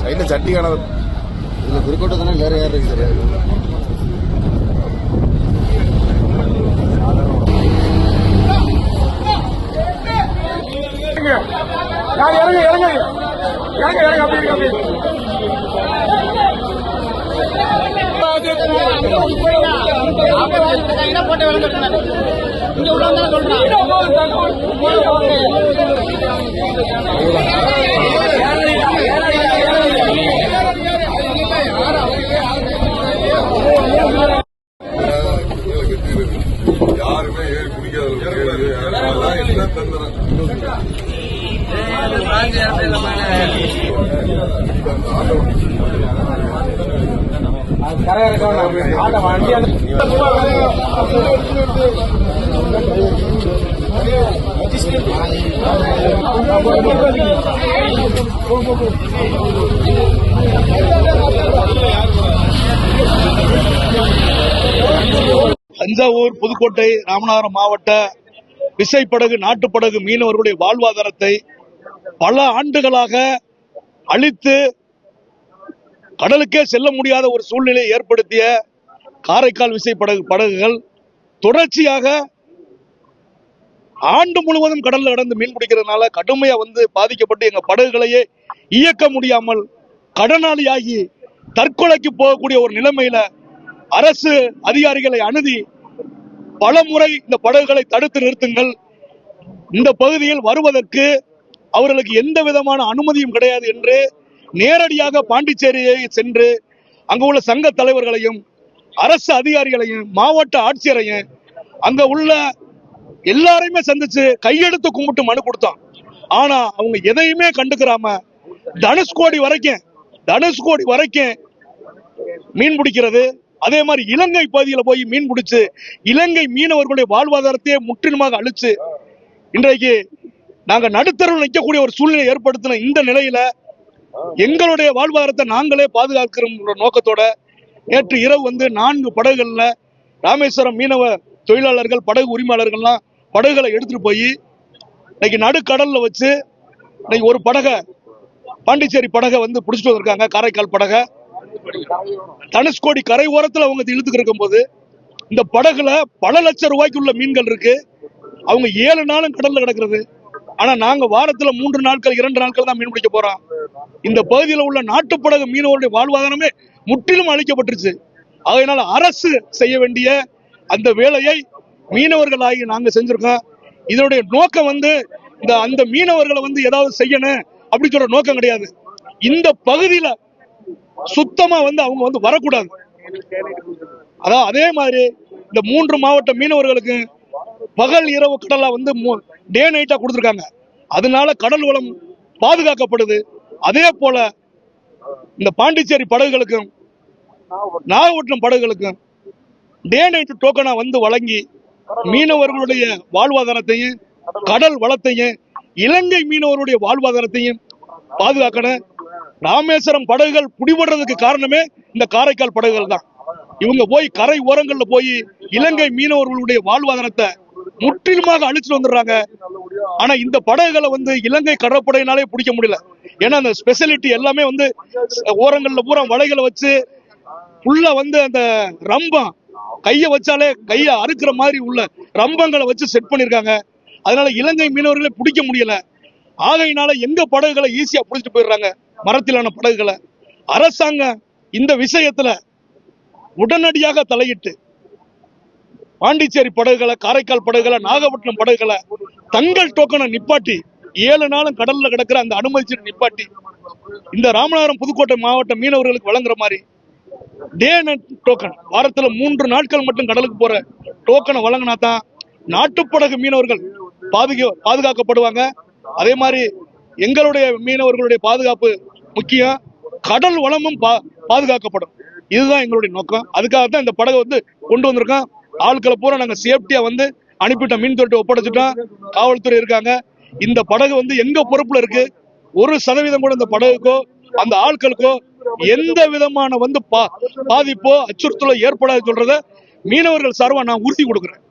சைடில் சட்டி காணாது இதுல குறிக்கோட்டை தானே வேற யார் இருக்கு தெரியாது இறங்க இறங்க இறங்க இறங்க அப்படி இருக்கு அப்படி யாருமே ஏறி குடிக்காத தந்துறேன் தஞ்சாவூர் புதுக்கோட்டை ராமநாதபுரம் மாவட்ட விசைப்படகு நாட்டுப்படகு மீனவர்களுடைய வாழ்வாதாரத்தை பல ஆண்டுகளாக அழித்து கடலுக்கே செல்ல முடியாத ஒரு சூழ்நிலையை ஏற்படுத்திய காரைக்கால் விசை படகு படகுகள் தொடர்ச்சியாக ஆண்டு முழுவதும் கடல்ல கடந்து மீன் பிடிக்கிறதுனால கடுமையா வந்து பாதிக்கப்பட்டு எங்க படகுகளையே இயக்க முடியாமல் கடனாளியாகி தற்கொலைக்கு போகக்கூடிய ஒரு நிலைமையில அரசு அதிகாரிகளை அணுதி பல முறை இந்த படகுகளை தடுத்து நிறுத்துங்கள். இந்த பகுதியில் வருவதற்கு அவர்களுக்கு எந்த விதமான அனுமதியும் கிடையாது என்று நேரடியாக பாண்டிச்சேரியை சென்று அங்கு உள்ள சங்க தலைவர்களையும் அரசு அதிகாரிகளையும் மாவட்ட ஆட்சியரையும் அங்க உள்ள எல்லாரையுமே சந்திச்சு கையெடுத்து கும்பிட்டு மனு கொடுத்தான். ஆனா அவங்க எதையுமே கண்டுக்கிறாம தனுஷ்கோடி வரைக்கும் தனுஷ்கோடி வரைக்கும் மீன் பிடிக்கிறது. அதே மாதிரி இலங்கை பகுதியில போய் மீன் பிடிச்சு இலங்கை மீனவர்களுடைய வாழ்வாதாரத்தையே முற்றிலுமாக அழிச்சு இன்றைக்கு நாங்க நடுத்தரவு நிற்கக்கூடிய ஒரு சூழ்நிலை ஏற்படுத்தின இந்த நிலையில எங்களுடைய வாழ்வாதாரத்தை நாங்களே பாதுகாக்கிற நோக்கத்தோட நேற்று இரவு வந்து நான்கு படகுகள்ல ராமேஸ்வரம் மீனவ தொழிலாளர்கள் படகு உரிமையாளர்கள்லாம் படகுகளை எடுத்துட்டு போய் இன்னைக்கு நடுக்கடல்ல வச்சு இன்னைக்கு ஒரு படகை பாண்டிச்சேரி படகை வந்து பிடிச்சிட்டு வந்திருக்காங்க காரைக்கால் படகை. தனுஷ்கோடி கரை ஓரத்தில் அவங்க இழுத்துக்கு இருக்கும்போது இந்த படகுல பல லட்சம் ரூபாய்க்கு உள்ள மீன்கள் இருக்கு. அவங்க ஏழு நாளும் கடல்ல கிடக்குறது. ஆனா நாங்க வாரத்துல மூன்று நாட்கள் இரண்டு நாட்கள் தான் மீன் பிடிக்க போறோம். இந்த பகுதியில் உள்ள நாட்டுப்படகு மீனவருடைய வாழ்வாதாரமே முற்றிலும் அழிக்கப்பட்டுருச்சு. அதனால அரசு செய்ய வேண்டிய அந்த வேலையை மீனவர்களாகி நாங்க செஞ்சிருக்கோம். இதனுடைய நோக்கம் வந்து இந்த அந்த மீனவர்களை வந்து ஏதாவது செய்யணும் அப்படின்னு சொல்ற நோக்கம் கிடையாது. இந்த பகுதியில சுத்தமா வந்து அவங்க வந்து வரக்கூடாது. அதான் அதே மாதிரி இந்த மூன்று மாவட்ட மீனவர்களுக்கு பகல் இரவு கடலா வந்து டே நைட்டா கொடுத்துருக்காங்க. அதனால கடல் வளம் பாதுகாக்கப்படுது. அதே போல இந்த பாண்டிச்சேரி படகுகளுக்கும் நாகப்பட்டினம் படகுகளுக்கும் டே நைட் டோக்கனா வந்து வழங்கி மீனவர்களுடைய வாழ்வாதாரத்தையும் கடல் வளத்தையும் இலங்கை மீனவருடைய வாழ்வாதாரத்தையும் பாதுகாக்கணும். ராமேஸ்வரம் படகுகள் பிடிபடுறதுக்கு காரணமே இந்த காரைக்கால் படகுகள் தான். இவங்க போய் கரை ஓரங்கள்ல போய் இலங்கை மீனவர்களுடைய வாழ்வாதாரத்தை முற்றிலுமாக அழிச்சிட்டு வந்துடுறாங்க. ஆனா இந்த படகுகளை வந்து இலங்கை கடற்படையினாலே பிடிக்க முடியல. ஏன்னா அந்த ஸ்பெஷலிட்டி எல்லாமே வந்து ஓரங்கள்ல பூரா வலைகளை வச்சு ஃபுல்லா வந்து அந்த ரம்பம் கையை வச்சாலே கையை அறுக்கிற மாதிரி உள்ள ரம்பங்களை வச்சு செட் பண்ணிருக்காங்க. அதனால இலங்கை மீனவர்களை பிடிக்க முடியல. ஆகையினால எங்க படகுகளை ஈஸியா பிடிச்சிட்டு போயிடுறாங்க. மரத்திலான படகுகளை. அரசாங்கம் இந்த விஷயத்துல உடனடியாக தலையிட்டு பாண்டிச்சேரி படகுகளை காரைக்கால் படகுகளை நாகப்பட்டினம் படகுகளை தங்கள் டோக்கனை நிப்பாட்டி ஏழு நாளும் கடல்ல கிடக்கிற அந்த அனுமதிச்சு நிப்பாட்டி. இந்த ராமநாதபுரம் புதுக்கோட்டை மாவட்ட மீனவர்களுக்கு வழங்குற மாதிரி டே டோக்கன் வாரத்துல மூன்று நாட்கள் மட்டும் கடலுக்கு போற டோக்கனை வழங்கினா தான் நாட்டுப்படகு மீனவர்கள் பாதுகா பாதுகாக்கப்படுவாங்க. அதே மாதிரி எங்களுடைய மீனவர்களுடைய பாதுகாப்பு முக்கியம். கடல் வளமும் பா- பாதுகாக்கப்படும். இதுதான் எங்களுடைய நோக்கம். அதுக்காக தான் இந்த படகை வந்து கொண்டு வந்திருக்கோம். ஆட்களை பூரா நாங்கள் சேஃப்டியா வந்து அனுப்பிட்டோம். மீன் தொட்டி ஒப்படைச்சிட்டோம். காவல்துறை இருக்காங்க. இந்த படகு வந்து எங்க பொறுப்புல இருக்கு? ஒரு சதவீதம் கூட இந்த படகுக்கோ அந்த ஆட்களுக்கோ எந்த விதமான வந்து பா- பாதிப்போ அச்சுறுத்தலோ ஏற்படாது சொல்றத மீனவர்கள் சார்பா நான் உறுதி கொடுக்குறேன்.